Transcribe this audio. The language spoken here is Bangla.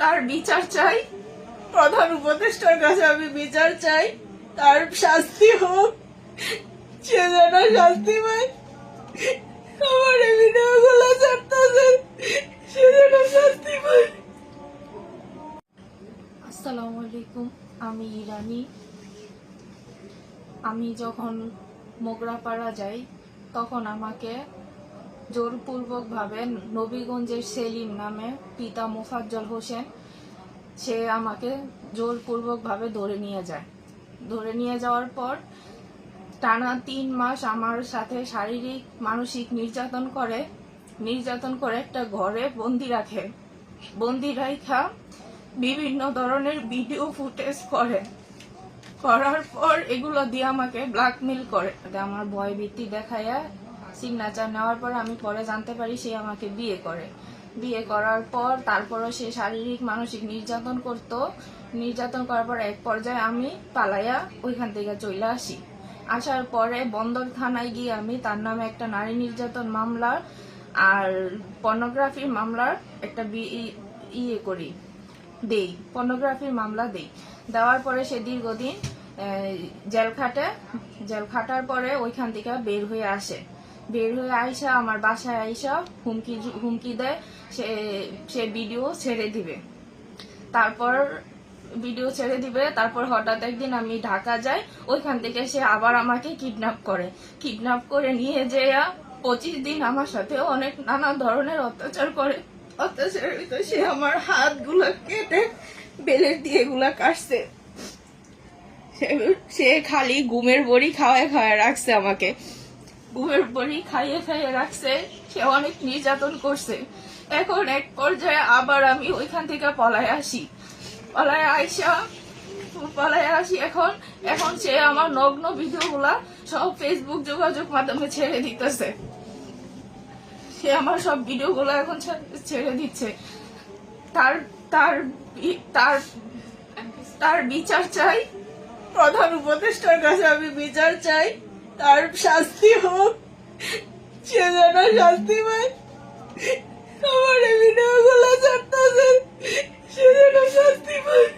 তার বিচার চাই। প্রধান উপদেষ্টার কাছে আমি বিচার চাই। তার শাস্তি হোক। সে যেন শাস্তি পায়। আমার এই ভিডিওগুলো ছাড়তেছে। সে যেন শাস্তি পায়। আসসালামু আলাইকুম, আমি ইরানি। আমি যখন মোগরাপাড়া যাই, তখন আমাকে জোরপূর্বকভাবে নবীগঞ্জের সেলিম নামে পিতা মোফাজ্জল হোসেন, সে আমাকে জোরপূর্বকভাবে ধরে নিয়ে যায়। ধরে নিয়ে যাওয়ার পর টানা তিন মাস আমার সাথে শারীরিক, মানসিক নির্যাতন করে নির্যাতন করে একটা ঘরে বন্দি রাখে। বন্দি রাখা বিভিন্ন ধরনের ভিডিও ফুটেজ করে। করার পর এগুলো দিয়ে আমাকে ব্ল্যাকমেল করে। আমার ভয় ভীতি দেখাইয়া সিগনেচার নেওয়ার পর আমি পরে জানতে পারি সে আমাকে বিয়ে করে। বিয়ে করার পর তারপরও সে শারীরিক, মানসিক নির্যাতন করত। নির্যাতন করার পর এক পর্যায়ে আমি পালাইয়া ওইখান থেকে চলে আসি। আসার পরে বন্দর থানায় গিয়ে আমি তার নামে একটা নারী নির্যাতন মামলা আর পর্নোগ্রাফির মামলার একটা ইয়ে করি, দেই পর্নোগ্রাফির মামলা দেই। দেওয়ার পরে সে দীর্ঘদিন জেল খাটে। জেল খাটার পরে ওইখান থেকে বের হয়ে আসে। বের হয়ে আইসা আমার বাসায় আইসা হুমকি হুমকি দেয়, সে সে ভিডিও ছেড়ে দিবে। তারপর ভিডিও ছেড়ে দিবে, তারপর হঠাৎ একদিন আমি ঢাকা যাই, ওইখান থেকে সে আবার আমাকে কিডন্যাপ করে। কিডন্যাপ করে নিয়ে যেয়া পঁচিশ দিন আমার সাথে অনেক নানা ধরনের অত্যাচার করে। অত্যাচারের সে আমার হাতগুলো কেটে বেলের দিয়ে এগুলা কাটছে সে খালি ঘুমের বড়ি খাওয়ায় খাওয়ায় রাখছে আমাকে। ঘুমের বড়ি খাইয়ে খাইয়ে রাখছে সে অনেক নির্যাতন করছে। এখন এক পর্যায়ে আবার আমি ওইখান থেকে পলায় আসি। পলায় আইসা, পলায় আসি এখন এখন সে আমার নগ্ন ভিডিওগুলা সব ফেসবুক যোগাযোগ মাধ্যমে ছেড়ে দিতেছে। সে আমার সব ভিডিওগুলো এখন ছেড়ে দিচ্ছে। তার তার তার তার বিচার চাই। প্রধান উপদেষ্টার কাছে আমি বিচার চাই। তার শাস্তি হোক সে যেন শাস্তি পায়, আমার এই ভিডিওগুলো ছাড়তেছে, সে যেন শাস্তি পায়।